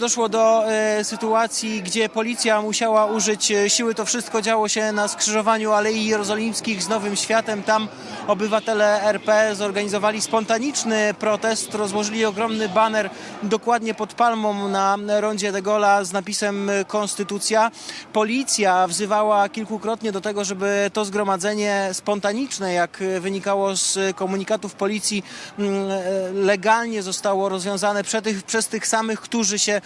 Doszło do e, sytuacji, gdzie policja musiała użyć e, siły. To wszystko działo się na skrzyżowaniu Alei Jerozolimskich z Nowym Światem. Tam obywatele RP zorganizowali spontaniczny protest, rozłożyli ogromny baner dokładnie pod palmą na rondzie de Gola z napisem e, Konstytucja. Policja wzywała kilkukrotnie do tego, żeby to zgromadzenie spontaniczne, jak e, wynikało z komunikatów policji, mm, legalnie zostało rozwiązane przez tych, przez tych samych, którzy się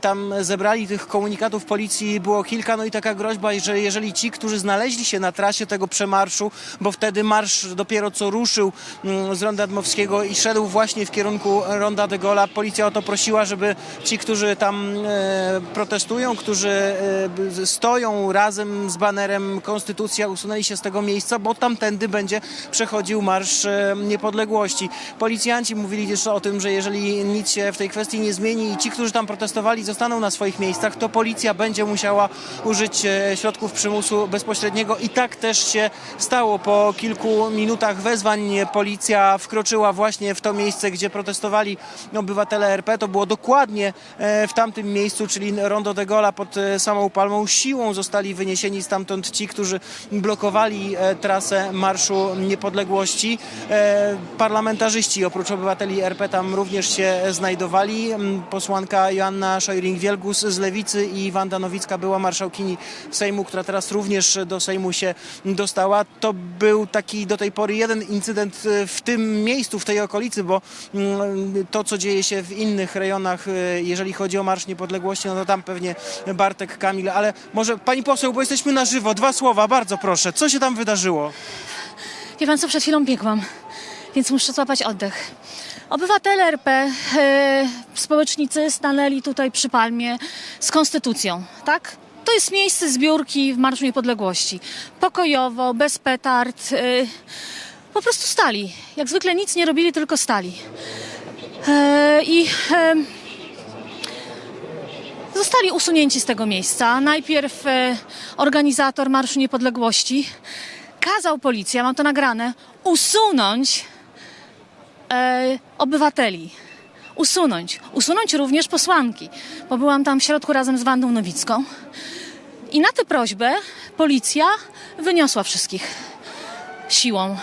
tam zebrali. Tych komunikatów policji było kilka, no i taka groźba, że jeżeli ci, którzy znaleźli się na trasie tego przemarszu, bo wtedy marsz dopiero co ruszył mm, z Ronda Dmowskiego i szedł właśnie w kierunku Ronda de Gola, policja o to prosiła, żeby ci, którzy tam e, protestują, którzy e, stoją razem z banerem Konstytucja, usunęli się z tego miejsca, bo tamtędy będzie przechodził Marsz e, Niepodległości. Policjanci mówili jeszcze o tym, że jeżeli nic się w tej kwestii nie zmieni i ci, którzy tam protestowali, zostaną na swoich miejscach, to policja będzie musiała użyć e, środków przymusu bezpośredniego i tak też się stało. Po kilku minutach wezwań policja wkroczyła właśnie w to miejsce, gdzie protestowali obywatele RP. To było dokładnie e, w tamtym miejscu, czyli Rondo de Gola pod e, samą palmą. Siłą zostali wyniesieni stamtąd ci, którzy blokowali trasę Marszu Niepodległości. Parlamentarzyści oprócz obywateli RP tam również się znajdowali. Posłanka Joanna Szojring-Wielgus z Lewicy i Wanda Nowicka była marszałkini Sejmu, która teraz również do Sejmu się dostała. To był taki do tej pory jeden incydent e, w tym miejscu, w tej okolicy, bo mm, to, co dzieje się w innych rejonach, e, jeżeli chodzi o Marsz Niepodległości, no to tam pewnie Bartek, Kamil, ale może pani poseł, bo jesteśmy na żywo, dwa słowa, bardzo proszę. Co się tam wydarzyło? Wie pan co, przed chwilą biegłam, więc muszę złapać oddech. Obywatele RP, e, społecznicy stanęli tutaj przy palmie z konstytucją, tak? To jest miejsce zbiórki w Marszu Niepodległości. Pokojowo, bez petard. E, po prostu stali. Jak zwykle nic nie robili, tylko stali. E, I e, zostali usunięci z tego miejsca. Najpierw organizator Marszu Niepodległości kazał policji, ja mam to nagrane, usunąć e, obywateli. Usunąć. Usunąć również posłanki, bo byłam tam w środku razem z Wandą Nowicką. I na tę prośbę policja wyniosła wszystkich siłą.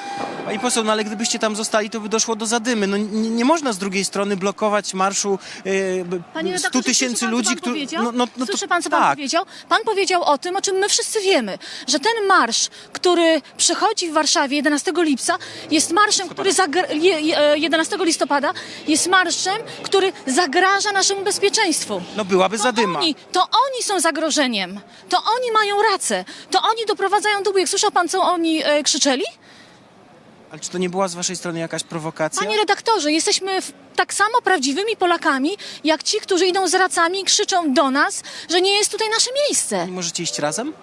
Pani poseł, no ale gdybyście tam zostali, to by doszło do zadymy. No nie, nie można z drugiej strony blokować marszu e, b- Panie 100 redaktorze, tysięcy ludzi, którzy... No, no, no to- Słyszy pan, co pan tak. powiedział? Pan powiedział o tym, o czym my wszyscy wiemy, że ten marsz, który przychodzi w Warszawie 11 lipca, jest marszem, który zagra- je, je, e, 11 listopada jest marszem, który zagraża naszemu bezpieczeństwu. No byłaby To zadyma. oni, to oni są zagrożeniem. To oni mają rację. To oni doprowadzają do bójek. Słyszał pan, co oni e, krzyczeli? Ale czy to nie była z waszej strony jakaś prowokacja? Panie redaktorze, jesteśmy w, tak samo prawdziwymi Polakami, jak ci, którzy idą z racami i krzyczą do nas, że nie jest tutaj nasze miejsce. Możecie iść razem?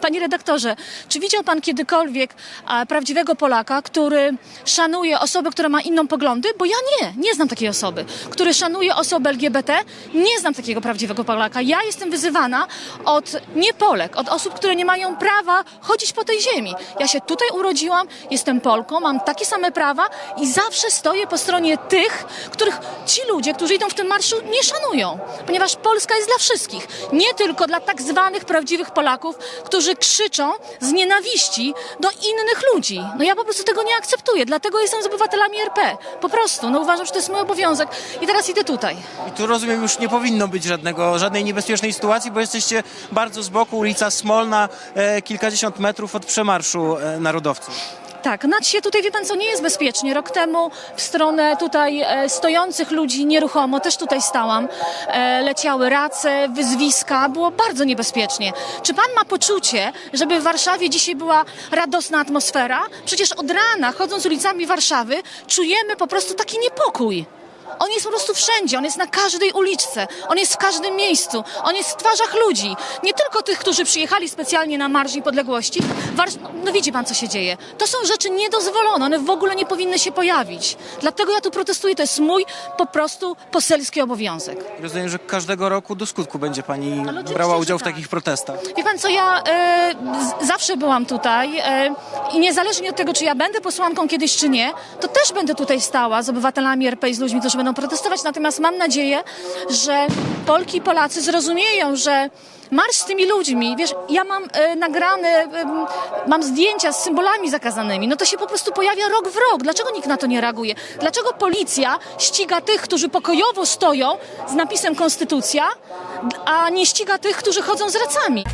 Panie redaktorze, czy widział pan kiedykolwiek a, prawdziwego Polaka, który szanuje osobę, która ma inną poglądy? Bo ja nie, nie znam takiej osoby. Który szanuje osobę LGBT? Nie znam takiego prawdziwego Polaka. Ja jestem wyzywana od nie Polek, od osób, które nie mają prawa chodzić po tej ziemi. Ja się tutaj urodziłam, jestem Polką, mam takie same prawa i zawsze stoję po stronie tych, których ci ludzie, którzy idą w tym marszu, nie szanują. Ponieważ Polska jest dla wszystkich, nie tylko dla tak zwanych prawdziwych Polaków, którzy krzyczą z nienawiści do innych ludzi. No ja po prostu tego nie akceptuję, dlatego jestem z obywatelami RP. Po prostu, no uważam, że to jest mój obowiązek. I teraz idę tutaj. I tu rozumiem, już nie powinno być żadnego, żadnej niebezpiecznej sytuacji, bo jesteście bardzo z boku, ulica Smolna, e, kilkadziesiąt metrów od przemarszu e, narodowców. Tak, na się tutaj, wie pan co, nie jest bezpiecznie. Rok temu w stronę tutaj e, stojących ludzi nieruchomo, też tutaj stałam, e, leciały race, wyzwiska, było bardzo niebezpiecznie. Czy pan ma poczucie, żeby w Warszawie dzisiaj była radosna atmosfera? Przecież od rana, chodząc ulicami Warszawy, czujemy po prostu taki niepokój. On jest po prostu wszędzie, on jest na każdej uliczce, on jest w każdym miejscu, on jest w twarzach ludzi. Nie tylko tych, którzy przyjechali specjalnie na Marsz Niepodległości. Warsz... No, widzi pan, co się dzieje. To są rzeczy niedozwolone, one w ogóle nie powinny się pojawić. Dlatego ja tu protestuję, to jest mój po prostu poselski obowiązek. Rozumiem, że każdego roku do skutku będzie pani brała udział w tak. takich protestach. Wie pan co, ja e, zawsze byłam tutaj e, i niezależnie od tego, czy ja będę posłanką kiedyś, czy nie, to też będę tutaj stała z obywatelami RP i z ludźmi, którzy będą protestować. Natomiast mam nadzieję, że Polki i Polacy zrozumieją, że marsz z tymi ludźmi, wiesz, ja mam e, nagrane, em, mam zdjęcia z symbolami zakazanymi, no to się po prostu pojawia rok w rok. Dlaczego nikt na to nie reaguje? Dlaczego policja ściga tych, którzy pokojowo stoją z napisem Konstytucja, a nie ściga tych, którzy chodzą z racami?